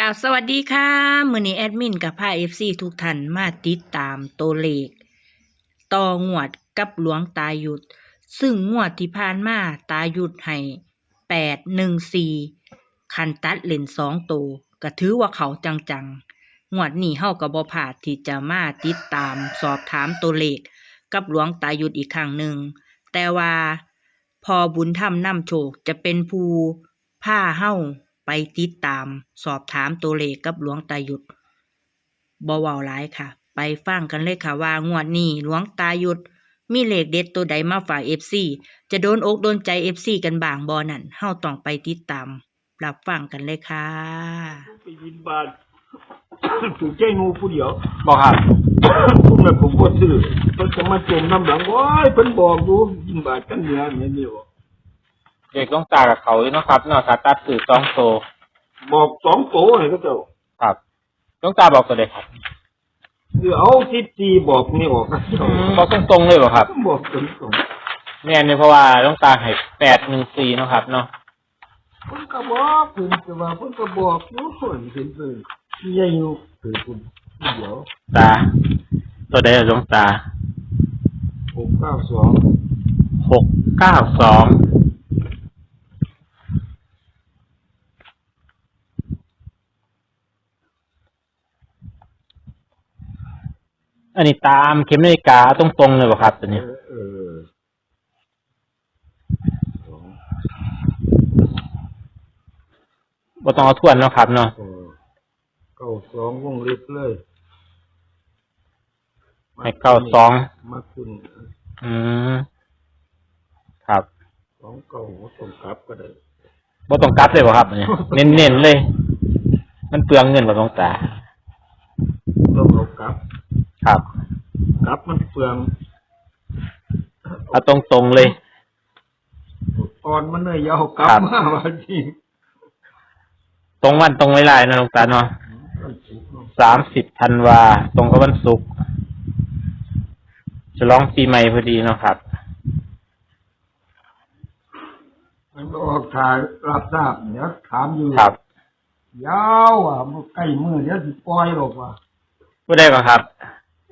กล่าวสวัสดีค่ะมือนี้แอดมินกับพาเอฟซีทุกท่านมาติดตามตัวเลขต่องวดกับหลวงตาหยุด ซึ่งงวดที่ผ่านมาตาหยุดให้แปดหนึ่งสี่คันตัดเลนสองตัวก็ถือว่าเขาจังๆงวดนี้เฮากับบ่พาดที่จะมาติดตามสอบถามตัวเลขกับหลวงตาหยุดอีกครั้งหนึ่งแต่ว่าพอบุญธรรมนำโชคจะเป็นผู้าเฮา ไปติดตามสอบถามตัวเลขกับหลวงตาหยุดบ่เวาหลายค่ะ ไปฟังกันเลยค่ะว่างวดนี้หลวงตาหยุด มีเลขเด็ดตัวใดมาฝาก FC จะโดนอกโดนใจ FC กันบางบ่นั่นเฮาต้องไปติดตามรับฟังกันเลยค่ะ ไปบินบาท ถูกใจงูผู้เดียวบอกครับพวกนั้นผมก็ซื้อเพิ่นจะมาจมน้ำหลังว้ายเพิ่นบอกดูบินบาทกันเหนือเนี่ยนี่บอก เด็กต้องตากับเขาอยู่เนาะครับเนาะถ้าตัดสื่อสองโตบอกสองโตให้เขาเจ้าครับต้องตาบอกตัวเด็กครับคือเอาทิศทีบอกนี่ออกนะเจ้าบอกตรงๆเลยบอกครับ บอกตรงตรงแม่นเนี่ยเพราะว่าต้องตาให้แปดหนึ่งสี่เนาะครับเนาะๆเพิ่นก็บอกเพิ่นก็ว่าเพิ่นก็บอกอยู่เพิ่นเห็นเพิ่นที่ใหญ่อยู่เพิ่นผู้เดียวตา ตัวใดต้องตาหกเก้าสองหกเก้าสอง อันนี้ตามเข็มนาฬิกาตรงๆเลยบอกครับตัวเอนี้อเออสองบ่ต้องเอาทวนเนาะครับเนาะเออเก้าสองวงเล็บเลยให้เก้าสองมาคุณอืมครับสองเก้าหัวตรงกลับก็ได้บ่ต้องกลับเลยบ่ครับเนี่ยเน้นๆเลย มันเปลืองเงินบ่ต้องตา ต้องเอากลับ ครับกลับมันเปลืองเอาตรงๆเลย ตอนมันเนยอยาวกลับครับ มาวันที่ตรงวันตรงเวลานะหลวงตาเนาะมันสุกเนาะสามสิบธันวา ตรงกับวันศุกร์ฉลองปีใหม่พอดีเนาะครับ มันออกถ่ายรับทราบเดี๋ยวถามอยู่ครับยาวอะมันใกล้มือเดี๋ยวสิปล่อยออกว่าผู้ได้ก่อนครับ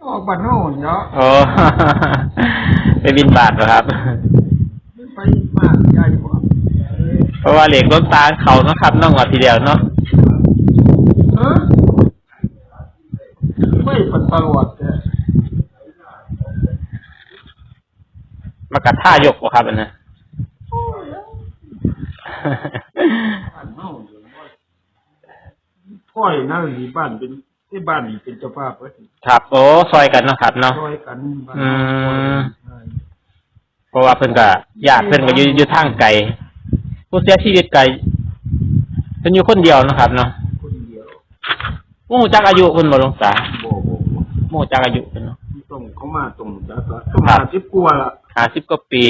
ออกบ้านโน่นเนาะโอ้ ไปบินบาทเหรอครับมันไปมากใหญ่กว่าเพราะว่าเหล็กรถตาเขาเนาะครับน้องกว่าทีเดียวเนาะเออไม่เป็นตลอดแต่มากัดท่ายกบ่ครับอันนั้น บ้านโน่นเลยว่าพ่อยนั่นนี่บ้านเป็นที่บ้านนี่เป็นเจ้าภาพเว้ย ครับโอ้ซอยกันเนาะครับเนาะ ช่วยกันบ้านอืมใช่เพราะว่าเพิ่นก็ญาติเพิ่นก็อยู่อยู่ทางไกลผู้เสียชีวิตไกลเพิ่นอยู่คนเดียวเนาะครับเนาะคนเดียวหมู่จักอายุเพิ่นบ่หลวงตาบ่บ่บ่หมู่จักอายุเพิ่นเนาะต้องเขามาตรงจ้ะก็ต้องมาสิบกว่าละ50กว่าปี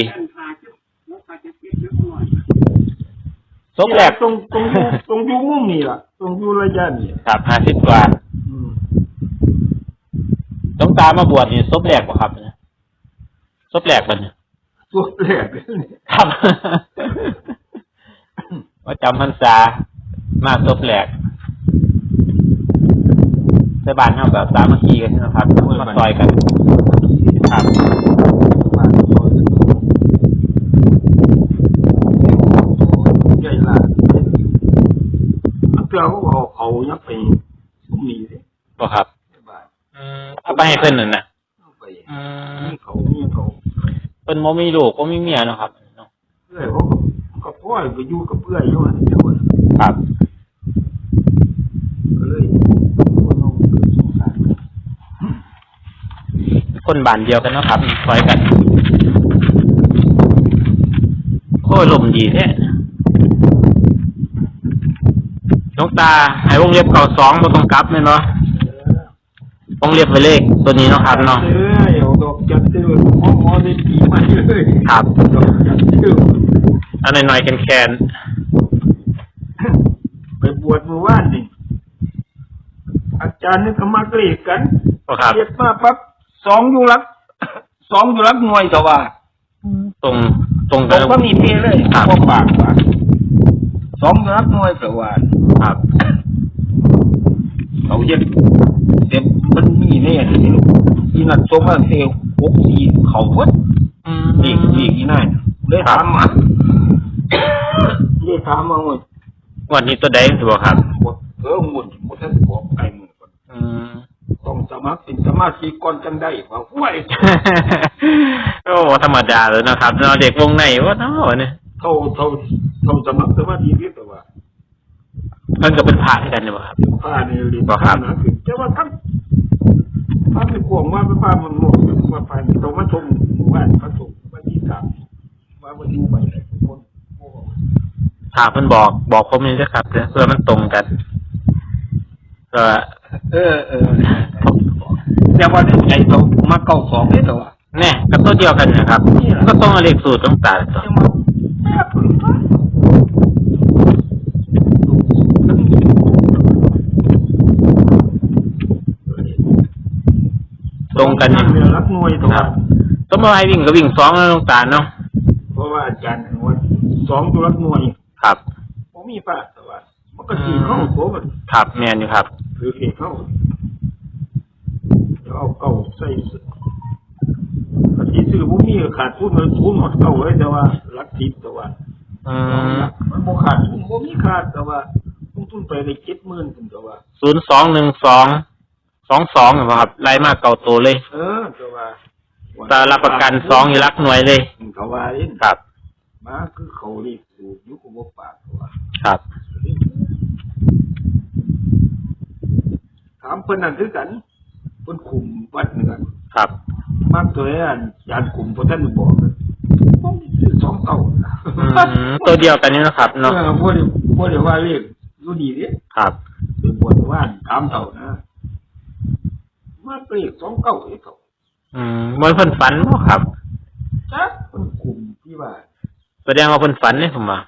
ศพแรกตรงตรงอยู่ตรงอยู่มุมนี่ล่ะ ตรงอยู่ระยะนี่ครับ50กว่าอืม หลวงตามาบวชนี่ศพแรกบ่ครับเนี่ยศพแรกเพิ่นเนี่ยตัวแรกเลยนี่ครับว่าจำพรรษามาศพแรกแต่บ้านเฮาก็สามัคคีกันนะครับมาซอยกันครับบ้านซอยใหญ่ละอันเก่าเขาเอาเขายับไปมุมนี้เลยบ่ครับบ้านอืม เอาไปให้เพิ่นนั่นน่ะเอาไปอืมนี่เขานี่เขาเพิ่นบ่มีลูกบ่มีเมียเนาะครับเนาะเพื่อยเขาก็ก็พ่อยไปอยู่กับเพื่อยอยู่นั่นอยู่นั่นครับ ก็เลยว่าน้องเกิดสงสารคนบ้านเดียวกันเนาะครับซอยกันโอ้ยลมดีแท้หลวงตาให้วงเล็บเก่าสองบ่ต้องกลับแม่น บ่วงเล็บไว้เลขตัวนี้เนาะครับเนาะ เออเอาดอกจันเตือนหมอหมอได้ปีใหม่เลยครับ ดอกจันเตือนอันหน่อยๆแคนไปบวชเมื่อวานนี่อาจารย์นี่ก็มาเกลียดกันๆบ่ครับ เกลียดมาปั๊บสองอยู่รักสองอยู่รักหน่วยก็ว่าตรงตรงตกัรนงก็มีเพเลยครับพอปากว่าสองอยู่รักหน่วยก็ว่า ครับ เขาเย็ดเต็มมันมีแน่ที่ลูกอีนั่นส่งมาเซลหกสี่เขาเวัดอืมเด็กเด็กอีนั่นเลยถามมาเลยถามมาว่าวันนี้ตัวใดถือบ่ครับเออหมุนหมุนท่านบอกไก่หมุนก่อนอืมต้องสมัครเป็นสมาชิกก่อนจังได้ว่าห้วยโอ้ธรรมดาเลยนะครับเนาะเด็กวงในว่าเนาะเนี่ยเท่าเท่าเท่าสมัครสมาชิกเรียกแต่ว่า เพิ่นก็เป็นพระด้วยกันนี่บ่ครับป้าเนี่ยเรียนบ่ครับ นะคือแต่ว่าท่านท่านเป็นห่วงว่าเป็นป้ามันหมดว่าไปต้องมาชมว่าพระสงฆ์วันที่สามว่าวันที่ไปไหนทุกคนโอ้พระเพิ่นบอกบอกผมนี่นะครับเพื่อมันตรงกันก็เออเออแต่ว่าในใจเขามาเก้าสองเนี่ยแต่ว่าแน่ก็ตัวเดียวกันนะครับ ก็ต้องเอาเลขสูตรต้องตัดต่อ ยังมาแป๊บหนึ่งนะ ตรง กันนั่นี่นเนี่ยรักหน่วยตัวครับต้องมาให้วิ่งก็วิ่งสองแล้วต้องตาเนาะเพราะว่าอาจารย์ว่าสองตัวรักหน่วยครับผมมีป้าแต่ว่ามันก็สีเข้าโถมันครับแม่นอยู่ครับคือเขเข้าแล้วเอาเก่าใส่ปฏิซื้อผมมีก็ขาดทุนมันทุนหมดเก่าเลยแต่ว่ารักทิพแต่ว่าอืมมันบ่ขาดทุนผมมีขาดแต่ว่าลงทุนไปได้เจ็ดหมื่นแต่ว่าศูนย์สองหนึ่งสองส องสองครับไล่มาเก่าตัวเลยเออแต่ว่าแตารับประกันสองอยู่รักหน่วยเลยเขาว่าเองครับมาคือเขาเรียกสูตรอยุคบ่ปากตัวครับถามเพิ่นนั่นคือกันเพิ่นคุมวัดเหนือครับมากตัวอันยานคุมเพราะท่านบอกนะผมซื้อสองเก่านะอืมตัวเดียวกันนี่นะครับเอเนาะอบ่ได้บ่ได้ว่าเรียกรู้ดีเด้ครับเป็นบทว่าถามเท่านะ มาเรียกสองเก่าไอ้เก่าอืมบนเพิ่นฝันบ่ครับจ้ะเพิ่นคุมที่ว่าแสดงว่าเพิ่นฝันนี่ผมว่า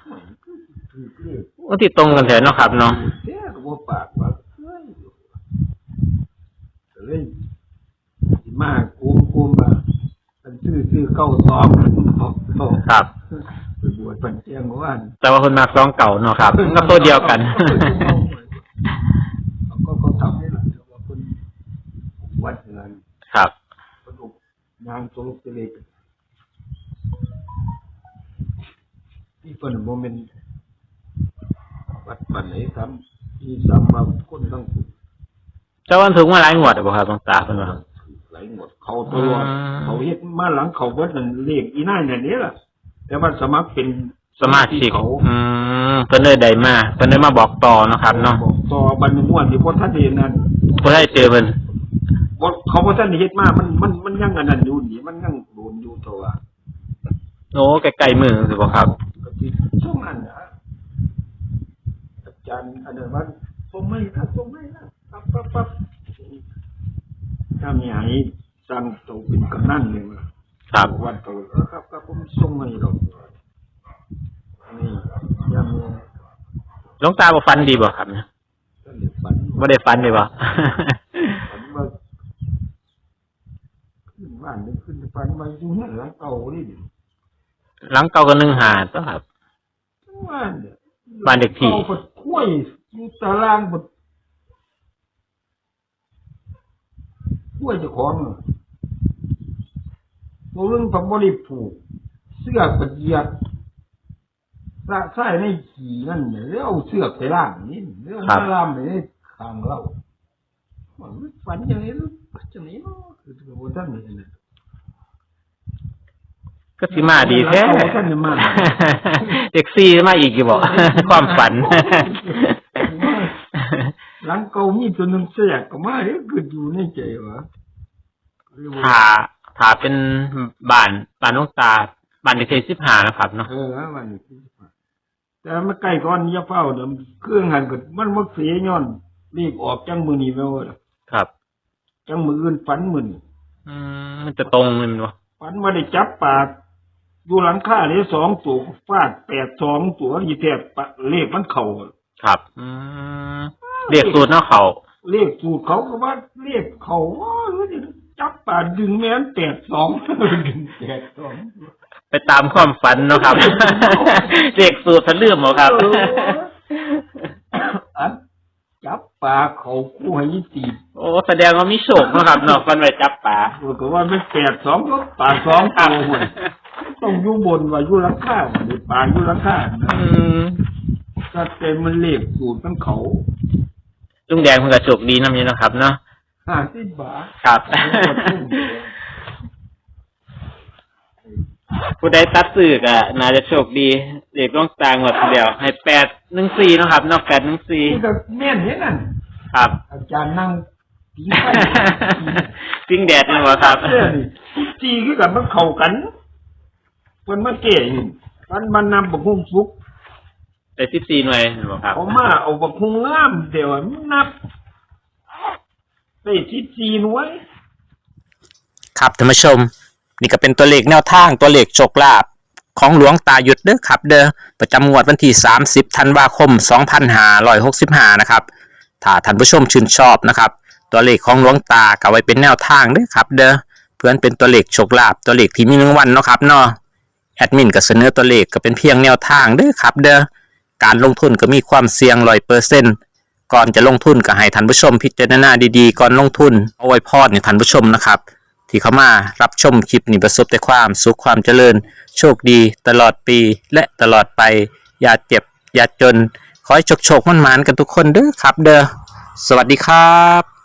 ถือเรียกว่าที่ตรงกันแท้เนาะครับเนาะแท้ก็บ่ปากว่าเฮ้ยก็เลยสิมาคุมคุมว่ามันซื้อซื้อเก้าสองเอาเอาครับ ไปบวชปันเจียงว่าแต่ว่าเพิ่นมักสองเก่าเนาะครับก็ตัวเดียวกันก็ก็ทำได้หละแต่ว่าคนวัดเงิน ครับ คนอุก นางโซลกเล็กที่เป็นโมเมนต์วัดปันไหนทำที่สามมาคนทั้งคุณเจ้าวันถึงมาหลายงวดแล้วบ่ครับหลวงตาเพิ่นว่าไหลหมดเขาตัวอืมเขาเฮ็ดมาหลังเขาเบิดนั่นเรียกอีน่าอย่างนี้ล่ะแต่ว่าสมัครเป็นสมาชิกเขาอืมเพิ่นเลยได้มาเพิ่นได้มาบอกต่อเนาะครับเนาะบอกต่อบันม่วนที่พ่อท่านเห็นนั่นบ่ได้เจอเพิ่นบ่ เขาพ่อท่านเฮ็ดมามันมันมันยังอันนั้นอยู่นี่มันยังโดนอยู่ตัวโอ้ใกล้ๆมือสิบ่ครับก็ที่ช่วงนั้นนะอาจารย์อันนั้นว่าส่งไม่นะส่งไม่นะปั๊บปั๊บปั๊บถ้ามีให้สร้างตัวเป็นกำนันเลยว่าครับวันตัวเออครับครับผมส่งให้ดอกนี่ยังหลวงตาบ่ฝันดีบ่ครับเนี่ยก็เลยฝันบ่ได้ฝันเลยบ่ ฝันว่าขึ้น บ้านหรือขึ้นฝันมาอยู่นั่นหลังเก่านี่ดิหลังเก่าก็นึ่งหาตัวครับบ้านเนี่ยบ้านเด็กที่เอาไปคุ้ยอยู่ตารางบดคุ้ยเจ้าของน่ะตัวเรื่องผมบริผูกเสื้อปะเหยียดสะใส่ในขี่นั่นเนี่ยแล้วเอาเสื้อไปล่างนี่แล้วเอามาล่ามในข้างเรามัน ฝันอย่างนี้หรือจังนี้เนาะคือตัวบนท่านนี่นะก็สิมาดีแท้เอาท่านจะมาเด็กซี่มาอีกอยู่บ่ความฝันหลังเก่ามีตัวหนึงแสกก็มาเอ๊ะเกิดอยู่ในใจวะถ้าถ้าเป็นบ้านบ้านหลวงตาบ้านเด็กที่15นะครับเนาะเออมันนี่แต่มันใกล้ก่อนอยาเฝ้าเดิมเครื่องหันก็มันบ่เสียย้อนรีบออกจังมือนี้แม่ว่า ครับจังมืออื่นฝันมื้อนี้อืมมันจะตรงเลยมั้ยบ่ฝันว่าได้จับปลาอยู่หลังคาเลยสองตัวฟาดแปดสองตัวยี่แทบปะเลขมันเข้าครับ อืมเรียกสูตรเนาะเขาเลขสูตรเขาก็ว่าเลขเขาว่าจับปลาดึงแม่นแปดสองดึงแปดสองไปตามความฝันเนาะครับ เรียกสูตรทะเลื่อมบ่ครับอันจับ ปลาเขากู้ให้ยี่ตีโอ้แสดงว่ามีโชคเนาะครับเนาะก่อนไปจับปลาบอกว่าไม่แปดสองก็ปลาสองตัวหมดต้องอยู่บนว่าอยู่หลังข้าหรือปลาอยู่หลังข้านะอืมก็เต็มมันเลขสูตรมันเขาลุงแดงเพิ่นก็โชคดีนำอยู่เนาะครับเนาะห้าสิบบาทครับ ผู้ใดตัดสื่อก็น่าจะโชคดี เด็กต้องตางหมดทีเดียวให้แปดหนึ่งสี่เนาะครับเนอกแปดหนึ่งสี่นี่ก็แม่นเห็นนั่นครับ อาจารย์นั่งปีไฟปิ้งแดดนี่บ่ครับเออนี่จีคือกับมันเข้ากันมันมาเก่อยู่มันมันนำบักฮุงสุกแต่สิบสี่หน่วยเห็นบ่ครับเอามาเอาบักฮุงงามเดี๋ยวมันนับได้สิบสี่หน่วยครับท่านผู้ชม นี่ก็เป็นตัวเลขแนวทางตัวเลขโชคลาภของหลวงตาหยุดเด้อครับ เด้อประจำงวดวันที่ 30 ธันวาคม 2565 นะครับ ถ้าท่านผู้ชมชื่นชอบนะครับ ตัวเลขของหลวงตาก็ไว้เป็นแนวทางเด้อครับ เด้อเพื่อนเป็นตัวเลขโชคลาภตัวเลขที่มีรางวัลเนาะครับเนาะแอดมินก็เสนอตัวเลขก็เป็นเพียงแนวทางเด้อครับ เด้อการลงทุนก็มีความเสี่ยงร้อยเปอร์เซ็นต์ก่อนจะลงทุนก็ให้ท่านผู้ชมพิจารณาดีๆ ก่อนลงทุนเอาไว้พอดในท่านผู้ชมนะครับ ที่เข้ามารับชมคลิปนี้ประสบแต่ความสุขความเจริญ โชคดีตลอดปีและตลอดไป อย่าเจ็บ อย่าจน ขอให้โชคโชคมันหมานกันทุกคนเด้อครับ เด้อสวัสดีครับ